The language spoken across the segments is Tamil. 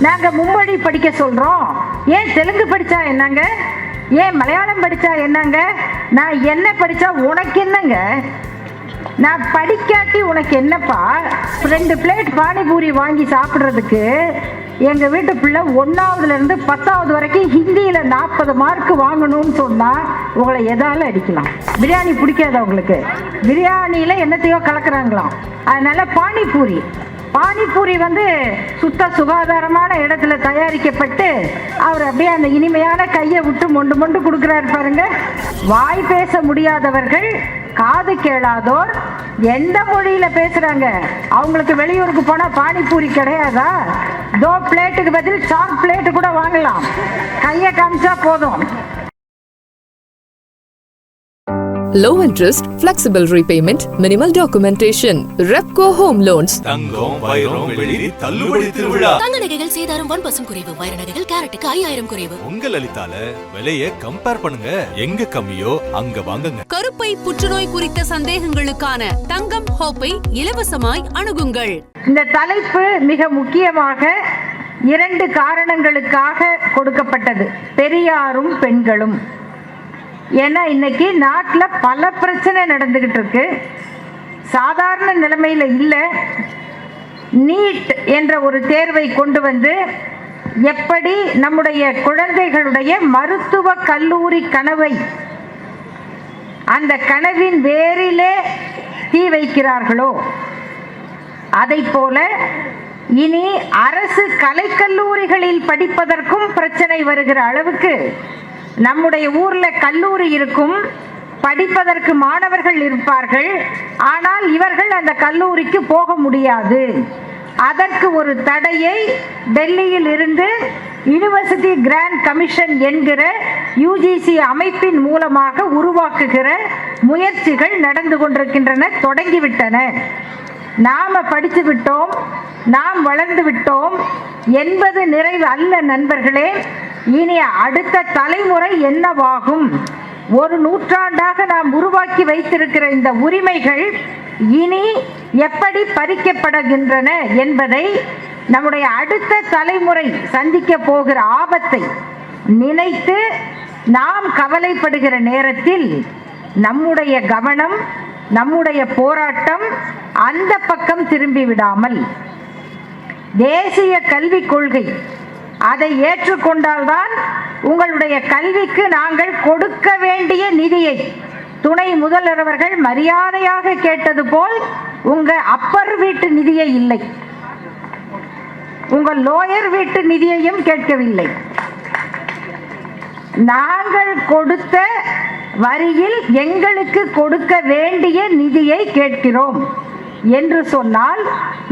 நாங்க மும்மொழி படிக்க சொல்றோம். ஏன் தெலுங்கு படிச்சா என்னங்க? ஏன் மலையாளம் படிச்சா என்னங்க? நான் என்ன படிச்சா உனக்கு என்னங்க? நான் படிக்காட்டி உனக்கு என்னப்பா? ரெண்டு பிளேட் பானிபூரி வாங்கி சாப்பிட்றதுக்கு எங்கள் வீட்டு பிள்ளை ஒன்றாவதுலேருந்து பத்தாவது வரைக்கும் ஹிந்தியில் நாற்பது மார்க் வாங்கணும்னு சொன்னால் உங்களை எதால அடிக்கலாம். பிரியாணி பிடிக்காதா உங்களுக்கு? பிரியாணியில் என்னத்தையோ கலக்குறாங்களாம். அதனால பானிபூரி. பானிபூரி வந்து சுத்த சுகாதாரமான இடத்துல தயாரிக்கப்பட்டு அவர் அப்படியே அந்த இனிமையான கையை விட்டு மொண்டு மொண்டு கொடுக்குறாரு பாருங்க. வாய் பேச முடியாதவர்கள் காது கேளாதோர் எந்த மொழியில பேசுறாங்க? அவங்களுக்கு வெளியூருக்கு போனா பானிபூரி கிடையாதா? தோ பிளேட்டுக்கு பதில் சாக் பிளேட்டு கூட வாங்கலாம். கையை காமிச்சா போதும். Low interest, flexible repayment, minimal documentation. Repco Home Loans. தங்கம் வைரம் வெள்ளி தள்ளுபடி திருவிழா. தங்க நகைகள் சேதாரம் ஒன் பர்சன்ட் குறைவு. வைர நகைகள் கேரட்டுக்கு ஐயாயிரம் குறைவு. உங்க லலிதால விலைய கம்பேர் பண்ணுங்க. எங்க கம்மியோ அங்க வாங்குங்க. கருப்பை புற்றுநோய் குறித்த சந்தேகங்களுக்கான தங்கம் ஹோப்பை இலவசமாய் அணுகுங்கள். இந்த தலைப்பு மிக முக்கியமாக இரண்டு காரணங்களுக்காக கொடுக்கப்பட்டது. பெரியாரும் பெண்களும். ஏன்னா இன்னைக்கு நாட்டில் பல பிரச்சனை நடந்துக்கிட்டு இருக்கு சாதாரண நிலைமையில் இல்லை. நீட் என்ற ஒரு தேர்வை கொண்டு வந்து எப்படி நம்முடைய குழந்தைகளுடைய மருத்துவ கல்லூரி கனவை அந்த கனவின் வேரிலே தீ வைக்கிறார்களோ? அதை போல இனி அரசு கலைக்கல்லூரிகளில் படிப்பதற்கும் பிரச்சனை வருகிற அளவுக்கு நம்முடைய ஊர்ல கல்லூரி இருக்கும் படிப்பதற்கு மாணவர்கள் இருப்பார்கள் ஆனால் இவர்கள் அந்த கல்லூரிக்கு போக முடியாது. அதற்கு ஒரு தடையை டெல்லியில் இருந்து யுனிவர்சிட்டி கிராண்ட் கமிஷன் என்கிற யுஜிசி அமைப்பின் மூலமாக உருவாக்குகிற முயற்சிகள் நடந்து கொண்டிருக்கின்றன தொடங்கிவிட்டன. நாம படித்து விட்டோம் நாம் வளர்ந்து விட்டோம் என்பது நிறைவு அல்ல நண்பர்களே. இனி அடுத்த தலைமுறை என்னவாகும்? ஒரு நூற்றாண்டாக நாம் உருவாக்கி வைத்திருக்கிற இந்த உரிமைகள் இனி எப்படி பறிக்கப்படுகின்றன என்பதை நம்முடைய அடுத்த தலைமுறை சந்திக்க போகிற ஆபத்தை நினைத்து நாம் கவலைப்படுகிற நேரத்தில் நம்முடைய கவனம் நம்முடைய போராட்டம் அந்த பக்கம் திரும்பி விடாமல் தேசிய கல்விக் கொள்கை அதை ஏற்றுக்கொண்டால்தான் உங்களுடைய கல்விக்கு நாங்கள் கொடுக்க வேண்டிய நிதியை. துணை முதல்வர்கள் மரியாதையாக கேட்டது போல் உங்க அப்பர் வீட்டு நிதியை இல்லை. உங்கள் லோயர் வீட்டு நிதியையும் கேட்கவில்லை. நாங்கள் கொடுத்த வரியில் எங்களுக்கு கொடுக்க வேண்டிய நிதியை கேட்கிறோம் என்று சொன்னால்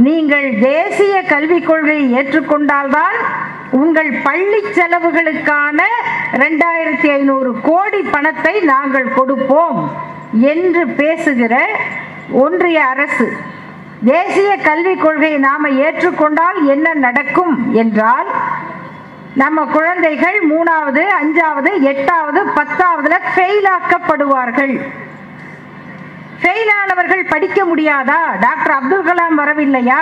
நீங்கள் தேசிய கல்விக் கொள்கையை ஏற்றுக்கொண்டால்தான் உங்கள் பள்ளி செலவுகளுக்கான ரெண்டாயிரத்தி ஐநூறு கோடி பணத்தை நாங்கள் கொடுப்போம் என்று பேசுகிற ஒன்றிய அரசு. தேசிய கல்விக் கொள்கையை நாம் ஏற்றுக்கொண்டால் என்ன நடக்கும் என்றால் நம்ம குழந்தைகள் மூணாவது அஞ்சாவது எட்டாவது பத்தாவதுல ஃபெயில் ஆக்கப்படுவார்கள். ஃபெயில் ஆனவர்கள் படிக்க முடியாதா? டாக்டர் அப்துல் கலாம் வரவில்லையா?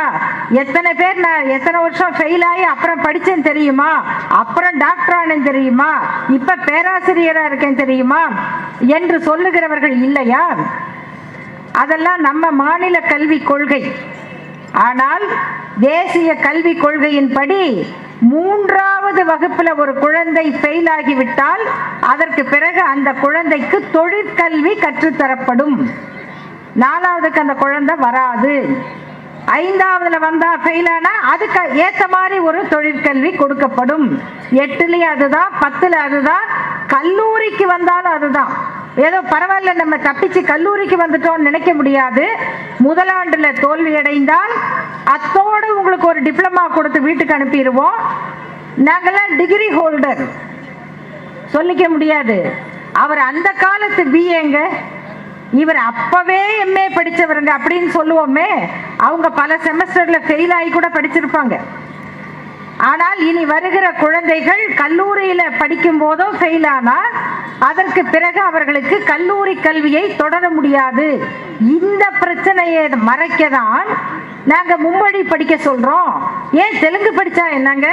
எத்தனை பேர் நான் எத்தனை வருஷம் ஃபெயில் ஆகி அப்புறம் படித்தேன் தெரியுமா? அப்புறம் டாக்டர் ஆனேன் தெரியுமா? இப்போ பேராசிரியராக இருக்கேன் தெரியுமா? என்று சொல்லுகிறவர்கள் இல்லையா? அதெல்லாம் நம்ம மாநில கல்விக் கொள்கை. ஆனால் தேசிய கல்விக் கொள்கையின்படி மூன்றாவது வகுப்பில் ஒரு குழந்தை ஃபெயில் ஆகிவிட்டால் அதற்கு பிறகு அந்த குழந்தைக்கு தொழிற்கல்வி கற்றுத்தரப்படும். நாலாவதுக்கு அந்த குழந்தை வராது. ஐந்தாவதுல வந்தா ஃபெயில் ஆனா அதுக்கு ஏத்த மாதிரி ஒரு தொழிற்கல்வி கொடுக்கப்படும். எட்டுலயும் அதுதான் பத்துல அதுதான் கல்லூரிக்கு வந்தாலும் அதுதான். ஏதோ பரவாயில்ல நம்ம தப்பிச்சு கல்லூரிக்கு வந்துட்டோம்னு நினைக்க முடியாது. முதலாண்டுல தோல்வி அடைந்தால் அத்தோடு உங்களுக்கு ஒரு டிப்ளமா கொடுத்து வீட்டுக்கு அனுப்பிடுவோம். நாங்கெல்லாம் டிகிரி ஹோல்டர் சொல்லிக்க முடியாது. அவர் அந்த காலத்து பிஏங்க இவர் அப்பவே எம்ஏ படிச்சவருங்க அப்படின்னு சொல்லுவோமே அவங்க பல செமஸ்டர்ல ஃபெயில் ஆகி கூட படிச்சிருப்பாங்க. ஆனால் இனி வருகிற குழந்தைகள் கல்லூரியில படிக்கும் போதோ ஃபெயில் ஆனால் அதற்கு பிறகு அவர்களுக்கு கல்லூரி கல்வியை தொடர முடியாது. இந்த பிரச்சனையை மறைக்க தான் நாங்க மும்மொழி படிக்க சொல்றோம். ஏன் தெலுங்கு படிச்சா என்னங்க?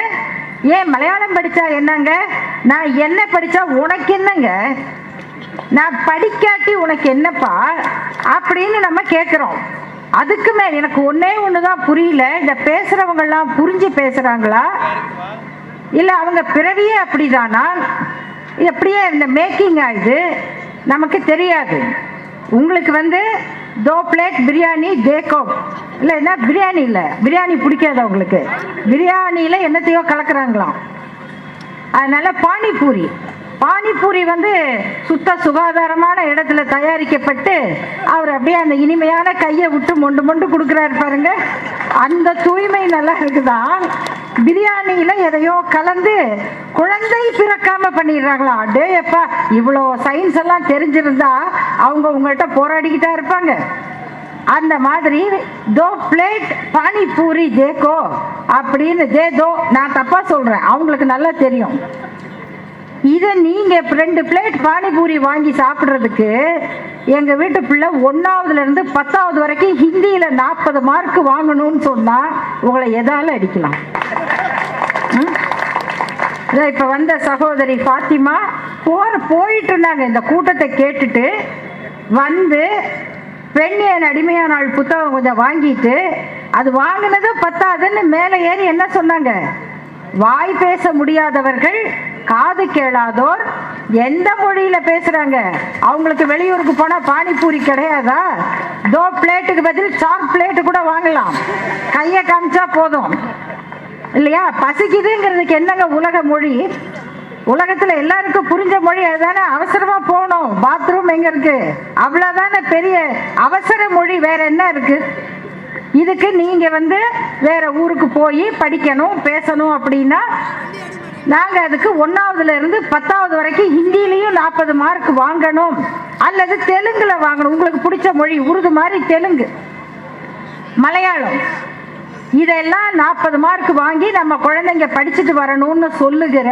ஏன் மலையாளம் படிச்சா என்னங்க? நான் என்ன படிச்சா உனக்கு என்னங்க? நான் படிக்காட்டி உனக்கு என்னப்பா அப்படின்னு நம்ம கேட்குறோம் அதுக்கு மேல் எனக்கு ஒன்னே ஒன்று தான் புரியல. இந்த பேசுறவங்கெல்லாம் புரிஞ்சு பேசுறாங்களா? இல்லை அவங்க பிறவியே அப்படிதானா? எப்படியே இந்த மேக்கிங் ஆகுது நமக்கு தெரியாது. உங்களுக்கு வந்து தோ பிளேட் பிரியாணி தேக்கோ இல்லை என்ன? பிரியாணி இல்லை. பிரியாணி பிடிக்காது உங்களுக்கு? பிரியாணியில் என்னத்தையோ கலக்குறாங்களாம். அதனால பானிபூரி. பானிபூரி வந்து சுத்த சுகாதாரமான இடத்துல தயாரிக்கப்பட்டு அவர் அப்படியே அந்த இனிமையான கையை விட்டு மொண்டு மொண்டு கொடுக்குறாரு பாருங்க. அந்த தூய்மை நல்லா இருக்குதான் பிரியாணியில எதையோ கலந்து குழந்தை பிறக்காம பண்ணிடுறாங்களா? அடே எப்பா இவ்வளோ சயின்ஸ் எல்லாம் தெரிஞ்சிருந்தா அவங்க உங்கள்கிட்ட போராடிக்கிட்டா இருப்பாங்க. அந்த மாதிரி தோ பிளேட் பானிபூரி தேக்கோ அப்படின்னு தே தோ நான் தப்பா சொல்றேன். அவங்களுக்கு நல்லா தெரியும். இதை நீங்கள் ரெண்டு பிளேட் பானிபூரி வாங்கி சாப்பிட்றதுக்கு எங்கள் வீட்டு பிள்ளை ஒன்றாவதுலேருந்து பத்தாவது வரைக்கும் ஹிந்தியில் நாற்பது மார்க் வாங்கணும்னு சொன்னால் உங்களை எதால் அடிக்கலாம். இதை இப்போ வந்த சகோதரி ஃபாத்திமா போற போயிட்டு இருந்தாங்க. இந்த கூட்டத்தை கேட்டுட்டு வந்து பெண் என் அடிமையானாள் புத்தகம் கொஞ்சம் வாங்கிட்டு அது வாங்கினதும் பத்தாதுன்னு மேலே ஏறி என்ன சொன்னாங்க? வாய் பேச முடியாதவர்கள் காது கேளாதோர் எந்த மொழியில பேசுறாங்க? அவங்களுக்கு வெளியூருக்கு போனா பானிபூரி கிடையாதா? தோ பிளேட்டுக்கு பதில் சாக் பிளேட்டு கூட வாங்கலாம். கையை காமிச்சா போதும். இல்லையா? பசிக்குதுங்கிறதுக்கு என்னங்க உலக மொழி? உலகத்துல எல்லாருக்கும் புரிஞ்ச மொழி அதுதானே? அவசரமா போகணும். பாத்ரூம் எங்க இருக்கு? அவ்வளவுதானே பெரிய அவசர மொழி. வேற என்ன இருக்கு? இதுக்கு நீங்க வந்து வேற ஊருக்கு போய் படிக்கணும் பேசணும் அப்படின்னா நாங்கள் அதுக்கு ஒன்றாவதுலேருந்து பத்தாவது வரைக்கும் ஹிந்திலையும் நாற்பது மார்க் வாங்கணும். அல்லது தெலுங்குல வாங்கணும். உங்களுக்கு பிடிச்ச மொழி உருது மாதிரி தெலுங்கு. மலையாளம். இதெல்லாம் நாற்பது மார்க் வாங்கி நம்ம குழந்தைங்க படிச்சுட்டு வரணும்னு சொல்லுகிற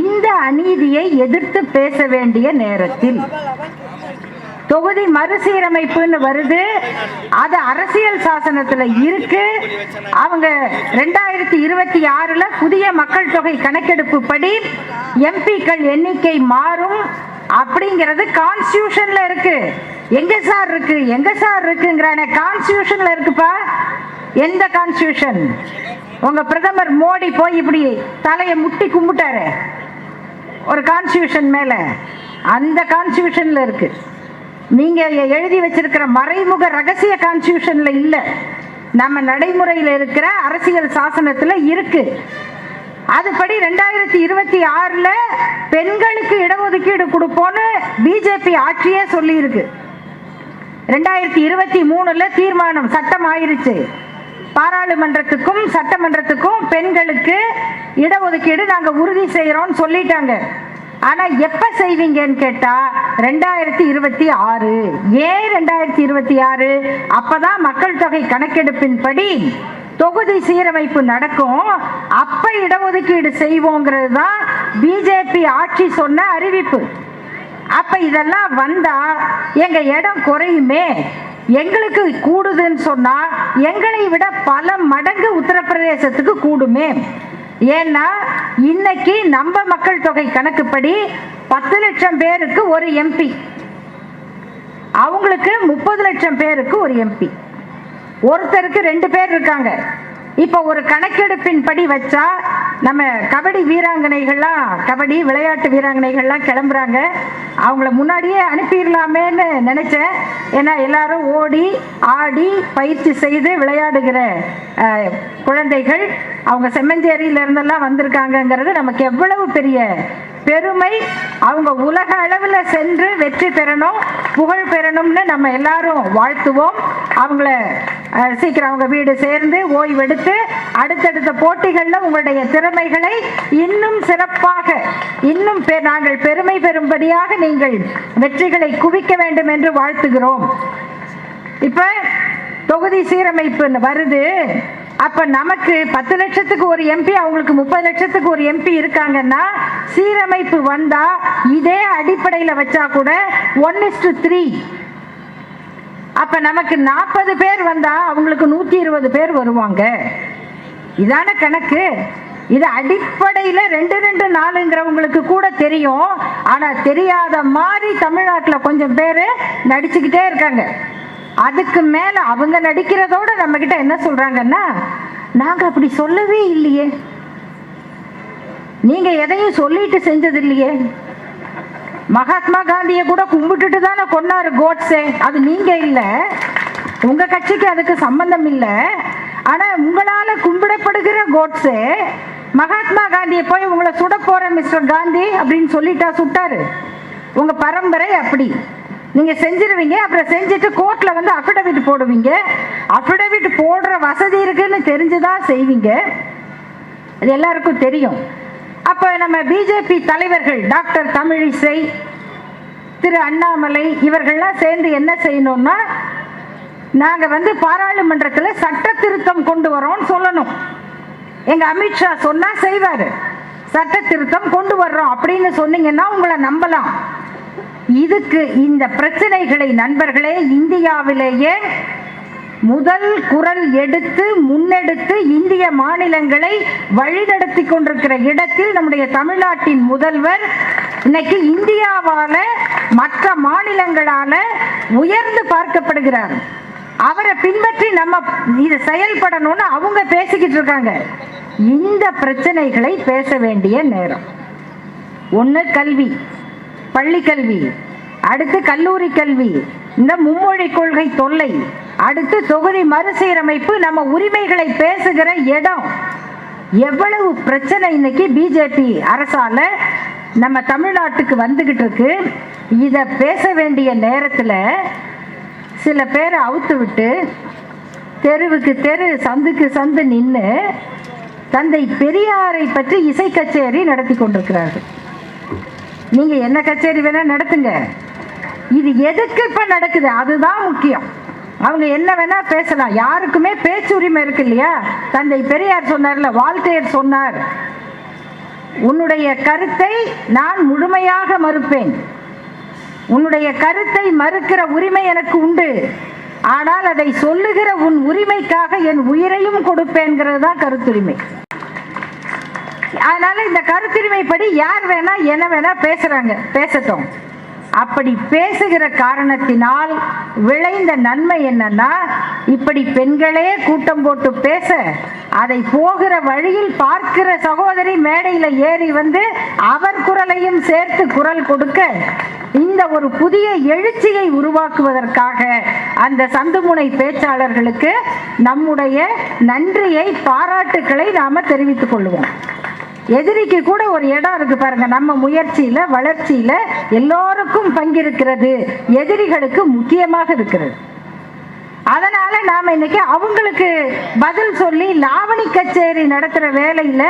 இந்த அநீதியை எதிர்த்து பேச வேண்டிய நேரத்தில் தொகுதி மறுசீரமைப்புன்னு வருது. அது அரசியல் சாசனத்துல இருக்கு. அவங்க ரெண்டாயிரத்தி இருபத்தி ஆறுல புதிய மக்கள் தொகை கணக்கெடுப்பு படி எம்பிக்கள் எண்ணிக்கை மாறும் அப்படிங்கிறது கான்ஸ்டியூஷன்ல இருக்கு. எங்க சார் இருக்கு? எங்க சார் இருக்குங்கிறான. கான்ஸ்டியூஷன்ல இருக்குப்பா. எந்த கான்ஸ்டியூஷன் உங்க பிரதமர் மோடி போய் இப்படி தலையை முட்டி கும்பிட்டாரு. ஒரு கான்ஸ்டியூஷன் மேல. அந்த கான்ஸ்டியூஷன்ல இருக்கு. நீங்க எழுதி வச்சிருக்கிற மறைமுக ரகசிய கான்ஸ்டியூஷன்ல இல்ல. நம்ம நடைமுறையில் இருக்கிற அரசியல் சாசனத்துல இருக்கு. அதுபடி ரெண்டாயிரத்தி இருபத்தி ஆறுல பெண்களுக்கு இடஒதுக்கீடு கொடுப்போன்னு பிஜேபி ஆட்சியே சொல்லியிருக்கு. ரெண்டாயிரத்தி இருபத்தி மூணுல தீர்மானம் சட்டம் ஆயிருச்சு. பாராளுமன்றத்துக்கும் சட்டமன்றத்துக்கும் பெண்களுக்கு இடஒதுக்கீடு நாங்க உறுதி செய்யறோம்னு சொல்லிட்டாங்க. ஆனா எப்ப செய்வீங்கன்னு கேட்டா ரெண்டாயிரத்தி இருபத்தி ஆறு. ஏன் ரெண்டாயிரத்தி இருபத்தி ஆறு? அப்பதான் மக்கள் தொகை கணக்கெடுப்பின்படி தொகுதி சீரமைப்பு நடக்கும். அப்ப இடஒதுக்கீடு செய்வோங்கிறது தான் பிஜேபி ஆட்சி சொன்ன அறிவிப்பு. அப்ப இதெல்லாம் வந்தா எங்க இடம் குறையுமே. எங்களுக்கு கூடுதுன்னு சொன்னா எங்களை விட பல மடங்கு உத்தரப்பிரதேசத்துக்கு கூடுமே. ஏன்னா இன்னைக்கு நம்ம மக்கள் தொகை கணக்குப்படி பத்து லட்சம் பேருக்கு ஒரு எம்பி அவங்களுக்கு முப்பது லட்சம் பேருக்கு ஒரு எம்பி ஒருத்தருக்கு ரெண்டு பேர் இருக்காங்க. இப்போ ஒரு கணக்கெடுப்பின் படி வச்சா நம்ம கபடி வீராங்கனைகள்லாம் கபடி விளையாட்டு வீராங்கனைகள்லாம் கிளம்புறாங்க. அவங்கள முன்னாடியே அனுப்பிடலாமேன்னு நினைச்சேன். ஏன்னா எல்லாரும் ஓடி ஆடி பயிற்சி செய்து விளையாடுகிற குழந்தைகள் அவங்க செம்மஞ்சேரியில இருந்தெல்லாம் வந்திருக்காங்கங்கிறது நமக்கு எவ்வளவு பெரிய பெருமை. அவங்க உலக அளவில் சென்று வெற்றி பெறணும் புகழ் பெறணும்னு நம்ம எல்லாரும் வாழ்த்துவோம். அவங்கள சீக்கிரம் அவங்க வீடு சேர்ந்து ஓய்வெடுத்து அடுத்தடுத்த போட்டிகளில் உங்களுடைய திறமைகளை இன்னும் சிறப்பாக இன்னும் பெ- நாங்கள் பெருமை பெறும்படியாக நீங்கள் வெற்றிகளை குவிக்க வேண்டும் என்று வாழ்த்துகிறோம். இப்போ தொகுதி சீரமைப்பு வருது. அப்ப நமக்கு பத்து லட்சத்துக்கு ஒரு எம்பி அவங்களுக்கு முப்பது லட்சத்துக்கு ஒரு எம்பி இருக்காங்கன்னா சீரமைப்பு வந்தா இதே அடிப்படையில் வச்சா கூட ஒன் இஸ் த்ரீ அப்ப நமக்கு நாற்பது பேர் வந்தா அவங்களுக்கு நூத்தி இருபது பேர் வருவாங்க. இதான கணக்கு. இது அடிப்படையில ரெண்டு ரெண்டு நாளுங்கிறவங்களுக்கு கூட தெரியும். ஆனா தெரியாத மாதிரி தமிழ்நாட்டுல கொஞ்சம் பேர் நடிச்சுக்கிட்டே இருக்காங்க. அதுக்கு மேல அவங்க நடிக்கிறதோட நம்ம கிட்ட என்ன சொல்றாங்கன்னா நாங்க அப்படி சொல்லவே இல்லையே. நீங்க எதையும் சொல்லிட்டு செஞ்சது இல்லையே மகாத்மா காந்தியை கூட கும்பிட்டுட்டு தானே கொண்டாரு கோட்ஸே. அது நீங்க இல்ல. உங்க கட்சிக்கு அதுக்கு சம்பந்தம் இல்ல. ஆனா உங்களால கும்பிடப்படுகிற கோட்ஸே மகாத்மா காந்தியை போய் உங்களை சுட போற மிஸ்டர் காந்தி அப்படின்னு சொல்லிட்டா சுட்டாரு. உங்க பரம்பரை அப்படி. நீங்கள் செஞ்சிருவீங்க அப்புறம் செஞ்சுட்டு கோர்ட்டில் வந்து அஃபிடவிட் போடுவீங்க. அஃபிடவிட் போடுற வசதி இருக்குன்னு தெரிஞ்சுதான் செய்வீங்க. அது எல்லாருக்கும் தெரியும். அப்போ நம்ம பிஜேபி தலைவர்கள் டாக்டர் தமிழிசை திரு அண்ணாமலை இவர்கள்லாம் சேர்ந்து என்ன செய்யணும்னா நாங்கள் வந்து பாராளுமன்றத்தில் சட்ட திருத்தம் கொண்டு வரோம்னு சொல்லணும். எங்கள் அமித்ஷா சொன்னால் செய்வார். சட்ட திருத்தம் கொண்டு வர்றோம் அப்படின்னு சொன்னீங்கன்னா உங்களை நம்பலாம். இதுக்கு இந்த பிரச்சனைகளை நண்பர்களே இந்தியாவிலேயே முதல் குரல் எடுத்து முன்னெடுத்து இந்திய மாநிலங்களை வழிநடத்தி கொண்டிருக்கிற இடத்தில் நம்முடைய தமிழ்நாட்டின் முதல்வர் இன்னைக்கு இந்தியாவால மற்ற மாநிலங்களால உயர்ந்து பார்க்கப்படுகிறார். அவரை பின்பற்றி நம்ம இது செயல்படணும்னு அவங்க பேசிக்கிட்டு இருக்காங்க. இந்த பிரச்சனைகளை பேச வேண்டிய நேரம். ஒன்று கல்வி. பள்ளி கல்வி அடுத்து கல்லூரி கல்வி இந்த மும்மொழி கொள்கை தொல்லை அடுத்து தொகுதி மறுசீரமைப்பு நம்ம உரிமைகளை பேசுகிற இடம். எவ்வளவு பிரச்சனை இன்னைக்கு பிஜேபி அரசால நம்ம தமிழ்நாட்டுக்கு வந்துகிட்டு இருக்கு. இதை பேச வேண்டிய நேரத்தில் சில பேரை அவுத்து விட்டு தெருவுக்கு தெரு சந்துக்கு சந்து நின்று தந்தை பெரியாரை பற்றி இசை கச்சேரி நடத்தி கொண்டிருக்கிறார்கள். நீங்க என்ன கச்சேரி வேணா நடத்துங்க. இது எதுக்கு இப்ப நடக்குது? அதுதான் முக்கியம். அவங்க என்ன வேணா பேசலாம். யாருக்குமே பேச்சு உரிமை இருக்கு இல்லையா? தந்தை பெரியார் சொன்னார்ல வாழ்க்கையர் சொன்னார். உன்னுடைய கருத்தை நான் முழுமையாக மறுப்பேன். உன்னுடைய கருத்தை மறுக்கிற உரிமை எனக்கு உண்டு. ஆனால் அதை சொல்லுகிற உன் உரிமைக்காக என் உயிரையும் கொடுப்பேன்கிறது தான் கருத்துரிமை. அதனால இந்த கருத்துரிமைப்படி யார் வேணா என்ன வேணா பேசுறாங்க பேசட்டும். அப்படி பேசுகிற காரணத்தினால் விளைந்த நன்மை என்னன்னா இப்படி பெண்களே கூட்டம் போட்டு பேச அதை போகிற வழியில் பார்க்கிற சகோதரி மேடையில ஏறி வந்து அவர் குரலையும் சேர்த்து குரல் கொடுக்க இந்த ஒரு புதிய எழுச்சியை உருவாக்குவதற்காக அந்த சந்துமுனை பேச்சாளர்களுக்கு நம்முடைய நன்றியை பாராட்டுக்களை நாம தெரிவித்துக் கொள்வோம். எதிரிக்கு கூட ஒரு இடம் இருக்கு பாருங்க. நம்ம முயற்சியில வளர்ச்சியில எல்லோருக்கும் பங்கிருக்கிறது. எதிரிகளுக்கு முக்கியமாக இருக்கிறது. அதனால நாம இன்னைக்கு அவங்களுக்கு பதில் சொல்லி லாவணி கச்சேரி நடத்துற வேலையில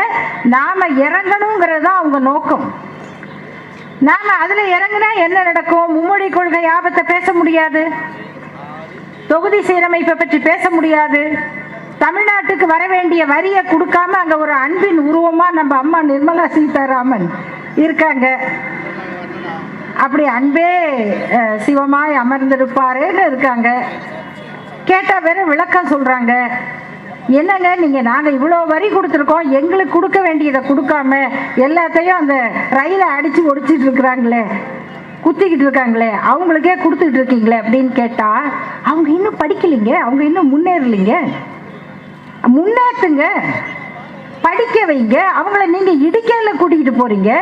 நாம இறங்கணுங்கிறது தான் அவங்க நோக்கம். நாம அதுல இறங்குனா என்ன நடக்கும்? மும்மொழி கொள்கை ஆபத்தை பேச முடியாது. தொகுதி சீரமைப்பை பற்றி பேச முடியாது. தமிழ்நாட்டுக்கு வர வேண்டிய வரியை கொடுக்காம அங்க ஒரு அன்பின் உருவமா நம்ம அம்மா நிர்மலா சீதாராமன் இருக்காங்க. அப்படி அன்பே சிவமாய் அமர்ந்திருப்பாருன்னு இருக்காங்க. கேட்டா வேற விளக்கம் சொல்றாங்க. என்னங்க நீங்க நாங்க இவ்வளோ வரி கொடுத்துருக்கோம் எங்களுக்கு கொடுக்க வேண்டியதை கொடுக்காம எல்லாத்தையும் அந்த ரயிலை அடிச்சு ஒடிச்சிட்டு இருக்கிறாங்களே குத்திக்கிட்டு இருக்காங்களே அவங்களுக்கே கொடுத்துட்டு இருக்கீங்களே அப்படின்னு கேட்டா அவங்க இன்னும் படிக்கலைங்க அவங்க இன்னும் முன்னேறலைங்க. முன்னேற்றுங்க படிக்க வைங்க. அவங்கள நீங்க இடிக்கல கூட்டிகிட்டு போறீங்க.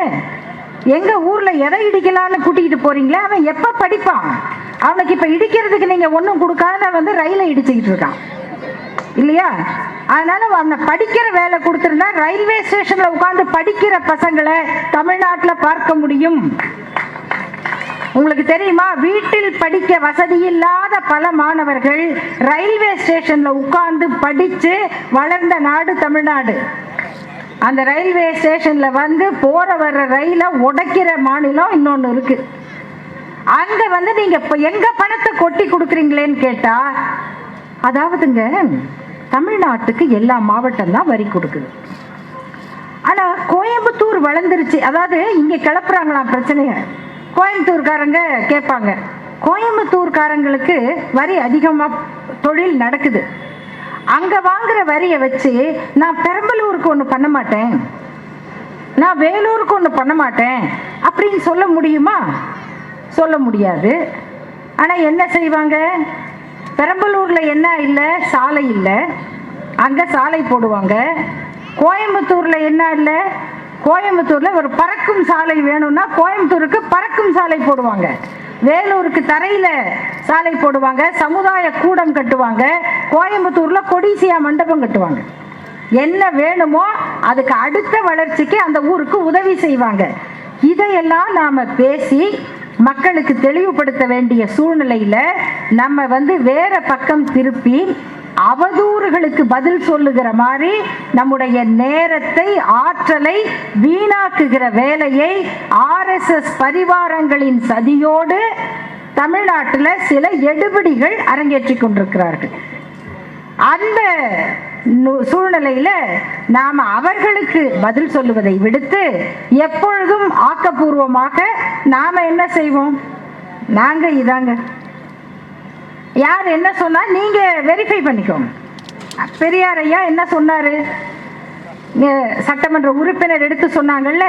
எங்க ஊர்ல எதை இடிக்கலாம்னு கூட்டிகிட்டு போறீங்களே அவன் எப்ப படிப்பான்? அவனுக்கு இப்ப இடிக்கிறதுக்கு நீங்க ஒன்றும் கொடுக்காத வந்து ரயிலை இடிச்சுக்கிட்டு இருக்கான். இல்லையா? அதனால அவனை படிக்கிற வேலை கொடுத்துருந்தா ரயில்வே ஸ்டேஷன்ல உட்காந்து படிக்கிற பசங்களை தமிழ்நாட்டில் பார்க்க முடியும். உங்களுக்கு தெரியுமா? வீட்டில் படிக்க வசதி இல்லாத பல மாணவர்கள் ரயில்வே ஸ்டேஷன்ல உட்கார்ந்து படிச்சு வளர்ந்த நாடு தமிழ்நாடு. அந்த ரயில்வே ஸ்டேஷன்ல வந்து போற வர்ற ரயிலை உடைக்கிற மாநிலம் இன்னொன்னு இருக்கு. அங்க வந்து நீங்க எங்க பணத்தை கொட்டி கொடுக்குறீங்களேன்னு கேட்டா அதாவதுங்க தமிழ்நாட்டுக்கு எல்லா மாவட்டம் தான் வரி கொடுக்குது. ஆனா கோயம்புத்தூர் வளர்ந்துருச்சு. அதாவது இங்க கிளப்புறாங்களாம் பிரச்சனைய. கோயம்புத்தூர்காரங்க கேட்பாங்க. கோயம்புத்தூர்காரங்களுக்கு வரி அதிகமாக தொழில் நடக்குது. அங்கே வாங்குற வரியை வச்சு நான் பெரம்பலூருக்கு ஒன்று பண்ண மாட்டேன். நான் வேலூருக்கு ஒன்று பண்ண மாட்டேன். அப்படின்னு சொல்ல முடியுமா? சொல்ல முடியாது. ஆனால் என்ன செய்வாங்க? பெரம்பலூரில் என்ன இல்லை? சாலை இல்லை. அங்கே சாலை போடுவாங்க. கோயம்புத்தூரில் என்ன இல்லை? கோயம்புத்தூரில் ஒரு பறக்கும் சாலை வேணும்னா கோயம்புத்தூருக்கு பறக்கும் சாலை போடுவாங்க. வேலூருக்கு தரையில் சாலை போடுவாங்க சமுதாய கூடம் கட்டுவாங்க கோயம்புத்தூரில் கொடிசியா மண்டபம் கட்டுவாங்க. என்ன வேணுமோ அதுக்கு அடுத்த வளர்ச்சிக்கு அந்த ஊருக்கு உதவி செய்வாங்க. இதையெல்லாம் நாம பேசி மக்களுக்கு தெளிவுபடுத்த வேண்டிய சூழ்நிலையில நம்ம வந்து வேற பக்கம் திருப்பி அவதூறுகளுக்கு பதில் சொல்லுகிற மாதிரி நம்முடைய நேரத்தை ஆற்றலை வீணாக்குகிற வேலையை ஆர்எஸ்எஸ் பரிவாரங்களின் சதியோடு தமிழ்நாட்டில் சில எடுபிடிகள் அரங்கேற்றிக் கொண்டிருக்கிறார்கள். அந்த சூழ்நிலையில நாம் அவர்களுக்கு பதில் சொல்லுவதை விடுத்து எப்பொழுதும் ஆக்கப்பூர்வமாக நாம என்ன செய்வோம்? நாங்க இதாங்க. யார் என்ன சொன்னால் நீங்கள் வெரிஃபை பண்ணிக்கோங்க பெரியார் ஐயா என்ன சொன்னார்? சட்டமன்ற உறுப்பினர் எடுத்து சொன்னாங்கல்ல?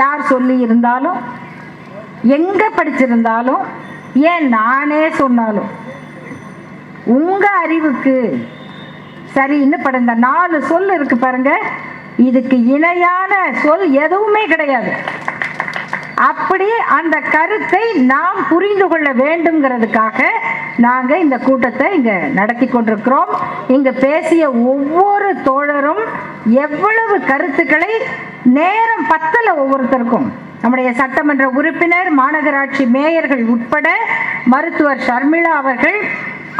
யார் சொல்லி இருந்தாலும் எங்கே படிச்சிருந்தாலும் ஏன் நானே சொன்னாலும் உங்கள் அறிவுக்கு சரின்னு பட நாலு சொல் இருக்கு பாருங்க. இதுக்கு இணையான சொல் எதுவுமே கிடையாது. அப்படி அந்த கருத்தை நாம் புரிந்து கொள்ள வேண்டுங்கிறதுக்காக நாங்கள் இந்த கூட்டத்தை இங்கே நடத்தி கொண்டிருக்கிறோம். இங்கு பேசிய ஒவ்வொரு தோழரும் எவ்வளவு கருத்துக்களை நேரம் பத்தல ஒவ்வொருத்தருக்கும். நம்முடைய சட்டமன்ற உறுப்பினர் மாநகராட்சி மேயர்கள் உட்பட மருத்துவர் ஷர்மிளா அவர்கள்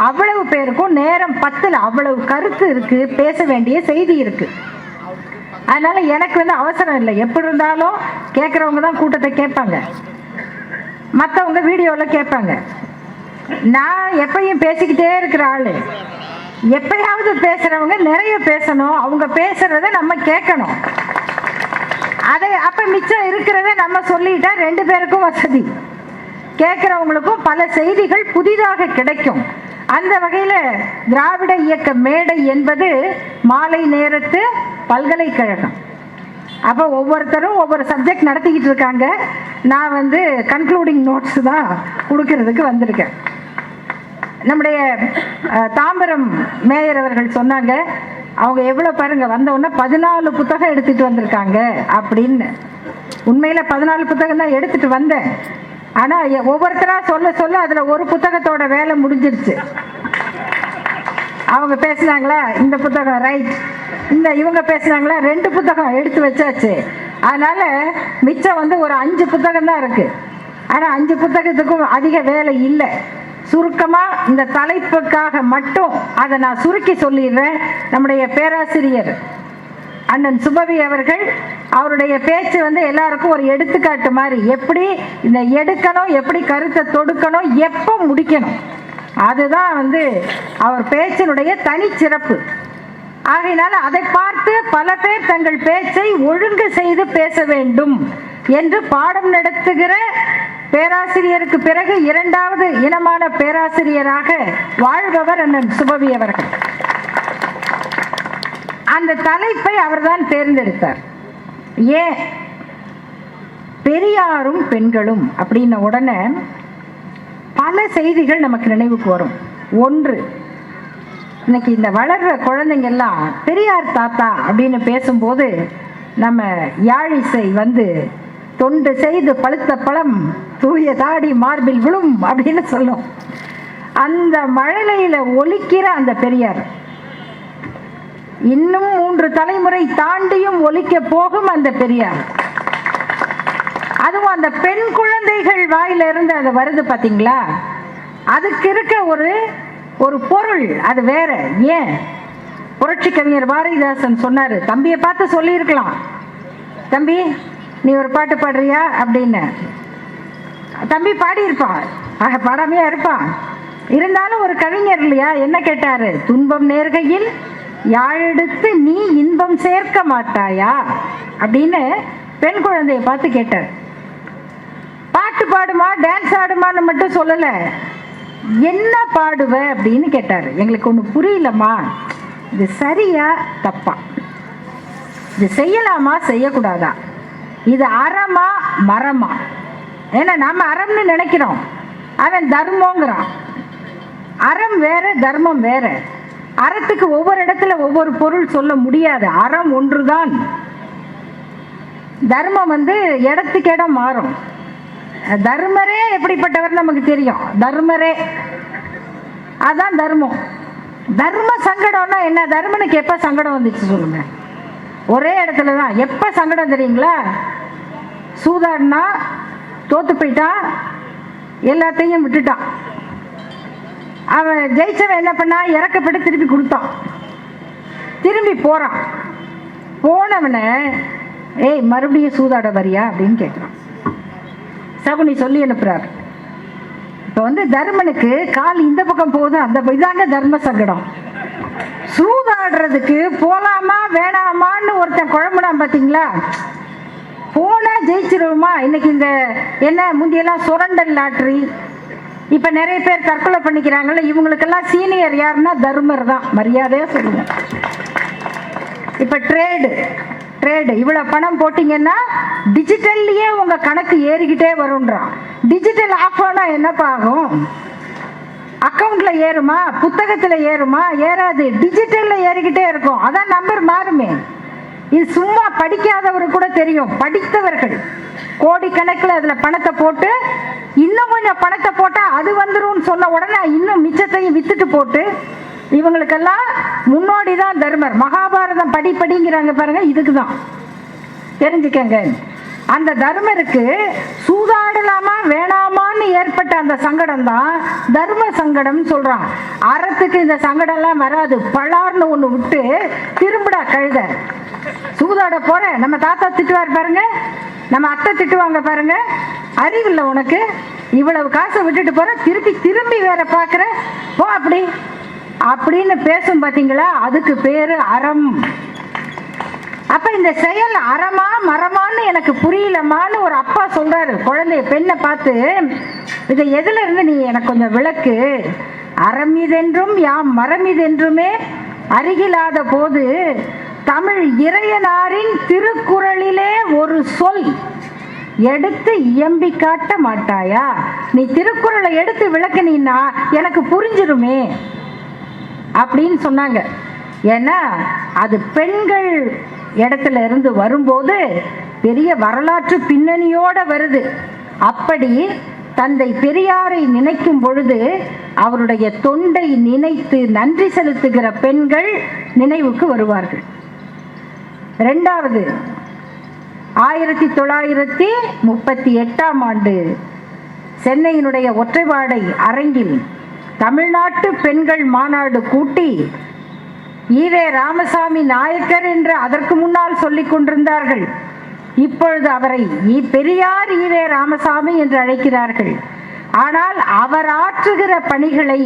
அவ்வளவு பேருக்கும் நேரம் பத்தில் அவ்வளவு கருத்து இருக்கு பேச வேண்டிய செய்தி இருக்குது அதனால எனக்கு வந்து அவசரம் இல்லை. எப்படி இருந்தாலும் கேட்குறவங்க தான் கூட்டத்தை கேட்பாங்க. மற்றவங்க வீடியோவில் கேட்பாங்க. நான் எப்பயும் பேசிக்கிட்டே இருக்கிற ஆள். எப்பயாவது பேசுறவங்க நிறைய பேசணும். அவங்க பேசுறத நம்ம கேட்கணும். அதை அப்ப மிச்சம் இருக்கிறத நம்ம சொல்லிட்டா ரெண்டு பேருக்கும் வசதி. கேட்குறவங்களுக்கும் பல செய்திகள் புதிதாக கிடைக்கும். அந்த வகையில் திராவிட இயக்க மேடை என்பது மாலை நேரத்து பல்கலைக்கழகம். அப்போ ஒவ்வொருத்தரும் ஒவ்வொரு சப்ஜெக்ட் நடத்திக்கிட்டு இருக்காங்க. நான் வந்து கன்க்ளூடிங் நோட்ஸ் தான் கொடுக்கறதுக்கு வந்திருக்கேன். நம்முடைய தாம்பரம் மேயர் அவர்கள் சொன்னாங்க அவங்க எவ்வளோ பாருங்க வந்தவுடனே பதினாலு புத்தகம் எடுத்துட்டு வந்திருக்காங்க அப்படின்னு. உண்மையில் பதினாலு புத்தகம் தான் எடுத்துட்டு வந்தேன். ஆனால் ஒவ்வொருத்தராக சொல்ல சொல்ல அதில் ஒரு புத்தகத்தோட வேலை முடிஞ்சிருச்சு. அவங்க பேசுனாங்களா? இந்த புத்தகம் ரைட் இந்த இவங்க பேசுனாங்களா? ரெண்டு புத்தகம் எடுத்து வச்சாச்சு. அதனால மிச்சம் வந்து ஒரு அஞ்சு புத்தகம் தான் இருக்கு. ஆனால் அஞ்சு புத்தகத்துக்கும் அதிக வேலை இல்லை. சுருக்கமாக இந்த தலைப்புக்காக மட்டும் அதை நான் சுருக்கி சொல்லிடுறேன். நம்முடைய பேராசிரியர் அண்ணன் சுபவி அவர்கள் அவருடைய பேச்சு வந்து எல்லாருக்கும் ஒரு எடுத்துக்காட்டு மாதிரி. எப்படி இந்த எடுக்கணும் எப்படி கருத்தை தொடுக்கணும் எப்போ முடிக்கணும்? அதுதான் வந்து அவர் பேச்சினுடைய தனிச்சிறப்பு. ஆகையினால் அதை பார்த்து பல பேர் தங்கள் பேச்சை ஒழுங்கு செய்து பேச வேண்டும் என்று பாடம் நடத்துகிற பேராசிரியருக்கு பிறகு இரண்டாவது இனமான பேராசிரியராக வாழ்பவர் அண்ணன் சுபவி அவர்கள். அந்த தலைப்பை அவர்தான் தேர்ந்தெடுத்தார். ஏன்? பெரியாரும் பெண்களும் அப்படின்ன உடனே பல செய்திகள் நமக்கு நினைவுக்கு வரும். ஒன்று இன்னைக்கு இந்த வளர்ற குழந்தைங்க எல்லாம் பெரியார் தாத்தா அப்படின்னு பேசும்போது நம்ம யாழிசை வந்து தொண்டு செய்து பழுத்த பழம் தூய தாடி மார்பில் விழும் அப்படின்னு சொல்லும். அந்த மழலையில ஒலிக்கிற அந்த பெரியார் இன்னும் மூன்று தலைமுறை தாண்டியும் ஒலிக்க போகும் அந்த பெரியார். அதுவும் அந்த பெண் குழந்தைகள் வாயிலிருந்து அது வருது பார்த்தீங்களா அதுக்கு இருக்க ஒரு ஒரு பொருள் அது வேற. ஏன்? புரட்சி கவிஞர் பாரதிதாசன் சொன்னாரு தம்பியை பார்த்து சொல்லியிருக்கலாம். தம்பி நீ ஒரு பாட்டு பாடுறியா? அப்படின்னு. தம்பி பாடியிருப்பான் ஆக பாடாமையா இருப்பான் இருந்தாலும் ஒரு கவிஞர் இல்லையா? என்ன கேட்டாரு. துன்பம் நேர்கையில் யாழெடுத்து நீ இன்பம் சேர்க்க மாட்டாயா? அப்படின்னு பெண் குழந்தையை பார்த்து கேட்டார். பாடுமா டான்ஸ் ஆடுமான்னு மட்டும் சொல்லலை. என்ன பாடுவ அப்படின்னு கேட்டார். எங்களுக்கு ஒன்று புரியலம்மா. இது சரியா தப்பா? இது செய்யலாமா செய்யக்கூடாதா? இது அறமா மரமா? ஏன்னா நம்ம அறம்னு நினைக்கிறோம். அவன் தர்மங்கிறான். அறம் வேற தர்மம் வேற. அறத்துக்கு ஒவ்வொரு இடத்துல ஒவ்வொரு பொருள் சொல்ல முடியாது. அறம் ஒன்றுதான். தர்மம் வந்து இடத்துக்கு இடம் மாறும். தர்மரே எப்படிப்பட்டவர் நமக்கு தெரியும். தர்மரே. அதான் தர்மம். தர்ம சங்கடம்னா என்ன? தர்மனுக்கு எப்போ சங்கடம் வந்துச்சு சொல்லுங்க. ஒரே இடத்துல தான். எப்போ சங்கடம் தெரியுங்களா? சூதாடினா தோத்து போயிட்டான் எல்லாத்தையும் விட்டுட்டான். அவன் ஜெயிச்சவன் என்ன பண்ணா? இறக்கப்பட்டு திருப்பி கொடுத்தான். திரும்பி போகிறான் போனவனை ஏய் மறுபடியும் சூதாட வரியா? அப்படின்னு கேட்குறான் சகுனி சொல்லி அனுப்புகிறார் இப்போ வந்து தர்மனுக்கு கால் இந்த பக்கம் போகுது அந்த இதாங்க தர்ம சங்கடம். சூதாடுறதுக்கு போலாமா வேணாமான்னு ஒருத்தன் குழம்புனான் பார்த்தீங்களா போனா ஜெயிச்சிருவோமா? இன்னைக்கு இந்த என்ன முந்தியெல்லாம் சுரண்டல் லாட்ரி. இப்போ நிறைய பேர் தற்கொலை பண்ணிக்கிறாங்கல்ல இவங்களுக்கெல்லாம் சீனியர் யாருன்னா தர்மர் தான். மரியாதையாக சொல்லுவோம் இப்போ ட்ரேடு. ட்ரேடு இவ்வளோ பணம் போட்டிங்கன்னா டிஜிட்டல்லையே உங்கள் கணக்கு ஏறிக்கிட்டே வரும்ன்றான். டிஜிட்டல் ஆஃப் ஆனால் என்னப்பா ஆகும்? அக்கௌண்ட்ல ஏறுமா? புத்தகத்தில் ஏறுமா? ஏறாது. டிஜிட்டலில் ஏறிக்கிட்டே இருக்கும். அதான் நம்பர் மாறுமே. இது சும்மா படிக்காதவர் கூட தெரியும். படித்தவர்கள். கோடிக்கணக்கில் அதில் பணத்தை போட்டு இன்னும் கொஞ்சம் பணத்தை போட்டால் அது வந்துரும்னு சொன்ன உடனே இன்னும் மிச்சத்தையும் வித்துட்டு போட்டு இவங்களுக்கெல்லாம் முன்னோடி தான் தர்மர். மகாபாரதம் படிப்படிங்கிறாங்க பாருங்க இதுக்கு தான் தெரிஞ்சுக்கங்க. அந்த தர்மருக்கு சூதாடலாமா வேணாமான்னு ஏற்பட்ட அந்த சங்கடம் தான் தர்ம சங்கடம் சொல்றான். அறத்துக்கு இந்த சங்கடம்லாம் வராது. பலார்னு ஒன்று விட்டு திரும்பிடா கழுத. சூதாட போற நம்ம தாத்தா திட்டுவார் பாருங்க. நம்ம அத்தை திட்டுவாங்க பாருங்க. அறிவில்லை உனக்கு. இவ்வளவு காசை விட்டுட்டு போற திருப்பி திரும்பி வேற பாக்குற போ அப்படி. அப்படின்னு பேசும் பார்த்தீங்களா அதுக்கு பேரு அறம். அப்ப இந்த செயல் அறமா மரமான்னு எனக்கு புரியலமான்னு ஒரு அப்பா சொல்றாரு. குழந்தைய பெண்ணை பார்த்து இதை எதுல இருந்து நீ எனக்கு கொஞ்சம் விளக்கு? அறம் இதென்றும் யாம் மரம் இதென்றுமே அருகிலாத போது தமிழ் இறையனாரின் திருக்குறளிலே ஒரு சொல் எடுத்து இயம்பி காட்ட மாட்டாயா? நீ திருக்குறளை எடுத்து விளக்குனீன்னா எனக்கு புரிஞ்சிருமே. அப்படின்னு சொன்னாங்க. ஏன்னா அது பெண்கள் இடத்துல இருந்து வரும்போது பெரிய வரலாற்று பின்னணியோட வருது. அப்படி தந்தை பெரியாரை நினைக்கும் பொழுது அவருடைய தொண்டை நினைத்து நன்றி செலுத்துகிற பெண்கள் நினைவுக்கு வருவார்கள். ரெண்டாவது ஆயிரத்தி தொள்ளாயிரத்தி முப்பத்தி எட்டாம் ஆண்டு சென்னையினுடைய ஒற்றைவாடை அரங்கில் தமிழ்நாட்டு பெண்கள் மாநாடு கூட்டி ஈவே ராமசாமி நாயக்கர் என்று அதற்கு முன்னால் சொல்லிக் கொண்டிருந்தார்கள். இப்பொழுது அவரை ஈ பெரியார் ஈவே ராமசாமி என்று அழைக்கிறார்கள். ஆனால் அவர் ஆற்றுகிற பணிகளை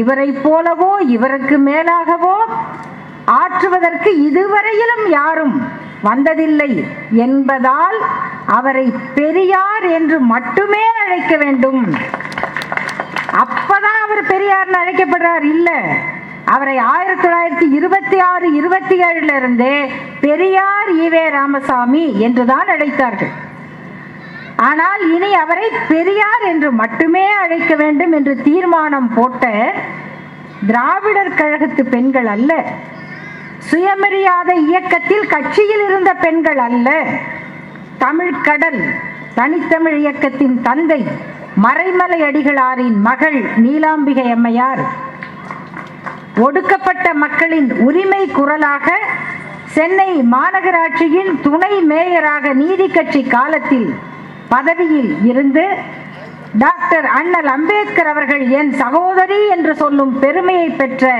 இவரைப் போலவோ இவருக்கு மேலாகவோ ஆற்றுவதற்கு இதுவரையிலும் யாரும் வந்ததில்லை என்பதால் அவரை பெரியார் என்று மட்டுமே அழைக்க வேண்டும். அப்பதான் அவர் பெரியார்னு அழைக்கப்படுறார். இல்ல. அவரை ஆயிரத்தி தொள்ளாயிரத்தி இருபத்தி ஆறு இருபத்தி ஏழுல இருந்தே பெரியார் ஈவே ராமசாமி என்றுதான் அழைத்தார்கள். ஆனால் இனி அவரை பெரியார் என்று மட்டுமே அழைக்க வேண்டும் என்று தீர்மானம் போட்ட திராவிடர் கழகத்து பெண்கள் அல்ல. சுயமரியாதை இயக்கத்தில் கட்சியில் இருந்த பெண்கள் அல்ல. தமிழ் கடல் தனித்தமிழ் இயக்கத்தின் தந்தை மறைமலை அடிகளாரின் மகள் நீலாம்பிகை அம்மையார். ஒடுக்கப்பட்ட மக்களின் உரிமை குரலாக சென்னை மாநகராட்சியின் துணை மேயராக நீதி கட்சி காலத்தில் பதவியில் இருந்து டாக்டர் அண்ணல் அம்பேத்கர் அவர்கள் என் சகோதரி என்று சொல்லும் பெருமையை பெற்ற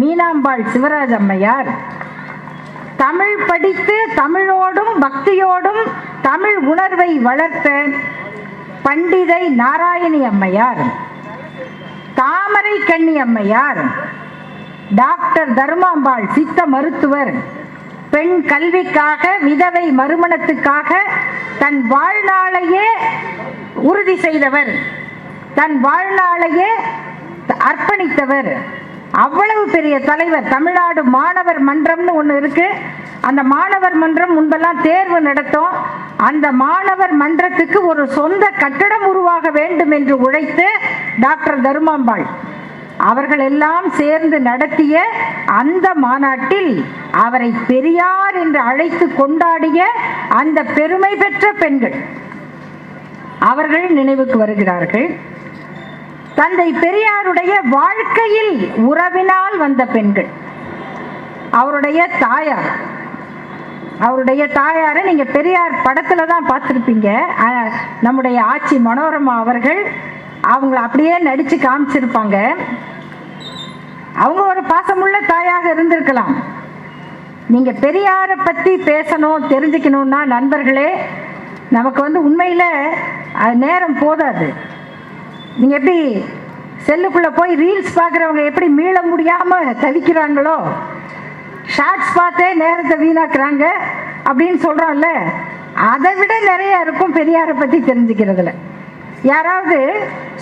மீனாம்பாள் சிவராஜ் அம்மையார். தமிழ் படித்து தமிழோடும் பக்தியோடும் தமிழ் உணர்வை வளர்த்த பண்டிதை நாராயணி அம்மையார் தாமரை கண்ணி அம்மையார் டாக்டர் தர்மாம்பாள் சித்த மருத்துவர் பெண் கல்விக்காக விதவை மறுமணத்துக்காக தன் வாழ்நாளையே உறுதி செய்தவர். தன் வாழ்நாளையே அர்ப்பணித்தவர். அவ்வளவு பெரிய தலைவர் தமிழ்நாடு மாணவர் மன்றம்னு ஒன்று இருக்குது அந்த மாணவர் மன்றம் முன்பெல்லாம் தேர்வு நடத்தும். அந்த மாணவர் மன்றத்துக்கு ஒரு சொந்த கட்டடம் உருவாக வேண்டும் என்று உழைத்து டாக்டர் தருமாம்பாள். அவர்கள் எல்லாம் சேர்ந்து நடத்திய அந்த மாநாட்டில் அவரை பெரியார் என்று அழைத்து கொண்டாடிய அந்த பெருமை பெற்ற பெண்கள் அவர்கள் நினைவுக்கு வருகிறார்கள். தந்தை பெரியாருடைய வாழ்க்கையில் உறவினால் வந்த பெண்கள். அவருடைய தாயார் அவருடைய தாயாரை நீங்கள் பெரியார் படத்தில் தான் பார்த்துருப்பீங்க. நம்முடைய ஆட்சி மனோரமா அவர்கள் அவங்கள அப்படியே நடித்து காமிச்சிருப்பாங்க. அவங்க ஒரு பாசமுள்ள தாயாக இருந்திருக்கலாம். நீங்கள் பெரியாரை பற்றி பேசணும் தெரிஞ்சுக்கணும்னா நண்பர்களே நமக்கு வந்து உண்மையில் அது நேரம் போதாது. நீங்கள் எப்படி செல்லுக்குள்ளே போய் ரீல்ஸ் பார்க்குறவங்க எப்படி மீள முடியாமல் தவிக்கிறாங்களோ ஷார்ட்ஸ் பார்த்தே நேரத்தை வீணாக்குறாங்க அப்படின்னு சொல்கிறோம்ல அதை விட நிறைய இருக்கும் பெரியாரை பற்றி தெரிஞ்சுக்கிறதுல. யாராவது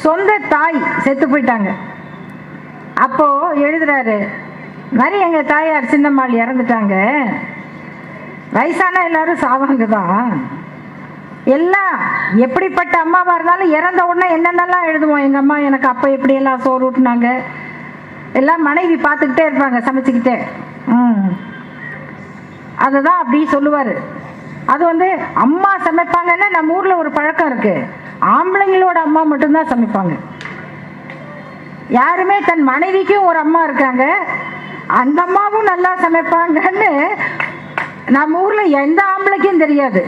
சொந்த தாய் செத்து போயிட்டாங்க. அப்போ எழுதுறாரு மாதிரி எங்கள் தாயார் சின்னம்மாள் இறந்துட்டாங்க. வயசான எல்லாரும் சாவாங்க தான் எல்லாம் எப்படிப்பட்ட அம்மாவாக இருந்தாலும் இறந்த உடனே என்னென்னலாம் எழுதுவோம்? எங்கள் அம்மா எனக்கு அப்போ எப்படியெல்லாம் சோறு ஊட்டினாங்க? எல்லாம் மனைவி பார்த்துக்கிட்டே இருப்பாங்க சமைச்சிக்கிட்டே. அதை தான் அப்படி சொல்லுவார். அது வந்து அம்மா சமைப்பாங்கன்னா நம்ம ஊரில் ஒரு பழக்கம் இருக்குது ஆம்பளைங்களோட அம்மா மட்டும்தான் சமைப்பாங்க. யாருமே தன் மனைவிக்கும் ஒரு அம்மா இருக்காங்க. அந்த அம்மாவும் நல்லா சமைப்பாங்கன்னு நம்ம ஊரில் எந்த ஆம்பளைக்கும் தெரியாது.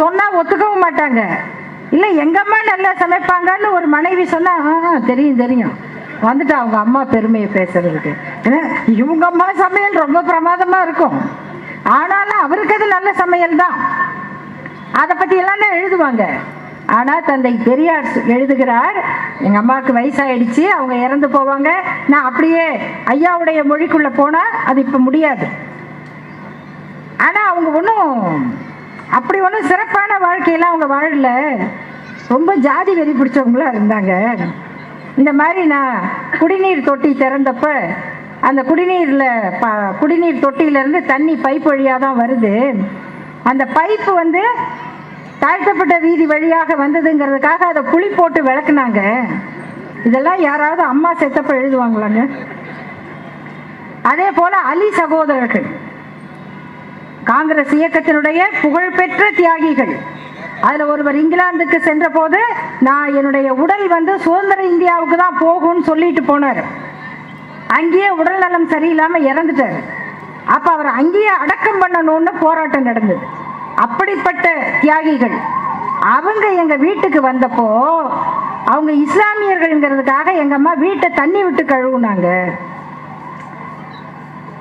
சொன்னால் ஒத்துக்கவும் மாட்டாங்க. இல்லை எங்கள் அம்மா நல்லா சமைப்பாங்கன்னு ஒரு மனைவி சொன்னால் தெரியும் தெரியும். வந்துட்டு அவங்க அம்மா பெருமையை பேசுறதுக்கு. ஏன்னா இவங்க அம்மா சமையல் ரொம்ப பிரமாதமா இருக்கும். ஆனாலும் அவருக்கு அது நல்ல சமையல் தான். அதை பத்தி எல்லாம் எழுதுவாங்க? ஆனா தந்தை பெரியார் எழுதுகிறார் எங்க அம்மாவுக்கு வயசாயிடுச்சு அவங்க இறந்து போவாங்க. நான் அப்படியே ஐயாவுடைய மொழிக்குள்ள போனா அது இப்ப முடியாது. ஆனா அவங்க ஒன்றும் அப்படி ஒன்றும் சிறப்பான வாழ்க்கையெல்லாம் அவங்க வாழல. ரொம்ப ஜாதி வெறி பிடிச்சவங்களா இருந்தாங்க. இந்த மாதிரி நான் குடிநீர் தொட்டி திறந்தப்ப அந்த குடிநீரில் ப குடிநீர் தொட்டியிலேருந்து தண்ணி பைப் வழியாக தான் வருது. அந்த பைப்பு வந்து தாழ்த்தப்பட்ட வீதி வழியாக வந்ததுங்கிறதுக்காக அதை புளி போட்டு விளக்குனாங்க. இதெல்லாம் யாராவது அம்மா செத்தப்ப எழுதுவாங்களாங்க? அதே போல அலி சகோதரர்கள் காங்கிரஸ் இயக்கத்தினுடைய புகழ்பெற்ற தியாகிகள் அதில் ஒருவர் இங்கிலாந்துக்கு சென்ற போது நான் என்னுடைய உடல் வந்து சுதந்திர இந்தியாவுக்கு தான் போகும்னு சொல்லிட்டு போனார். அங்கேயே உடல் நலம் சரியில்லாமல் இறந்துட்டாரு. அப்போ அவர் அங்கேயே அடக்கம் பண்ணணும்னு போராட்டம் நடந்தது. அப்படிப்பட்ட தியாகிகள். அவங்க எங்கள் வீட்டுக்கு வந்தப்போ அவங்க இஸ்லாமியர்கள்ங்கிறதுக்காக எங்கள் அம்மா வீட்டை தண்ணி விட்டு கழுவுனாங்க.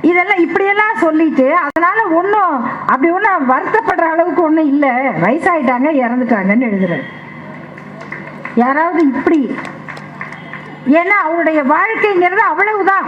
இதெல்லாம் இப்படியெல்லாம் சொல்லிட்டு அதனால ஒன்றும் அப்படி ஒன்றும் வருத்தப்படுற அளவுக்கு ஒன்றும் இல்லை. வயசாயிட்டாங்க இறந்துட்டாங்கன்னு எழுதுறாரு யாராவது இப்படி ஏன்னா அவருடைய வாழ்க்கைங்கிறது அவ்வளவுதான்.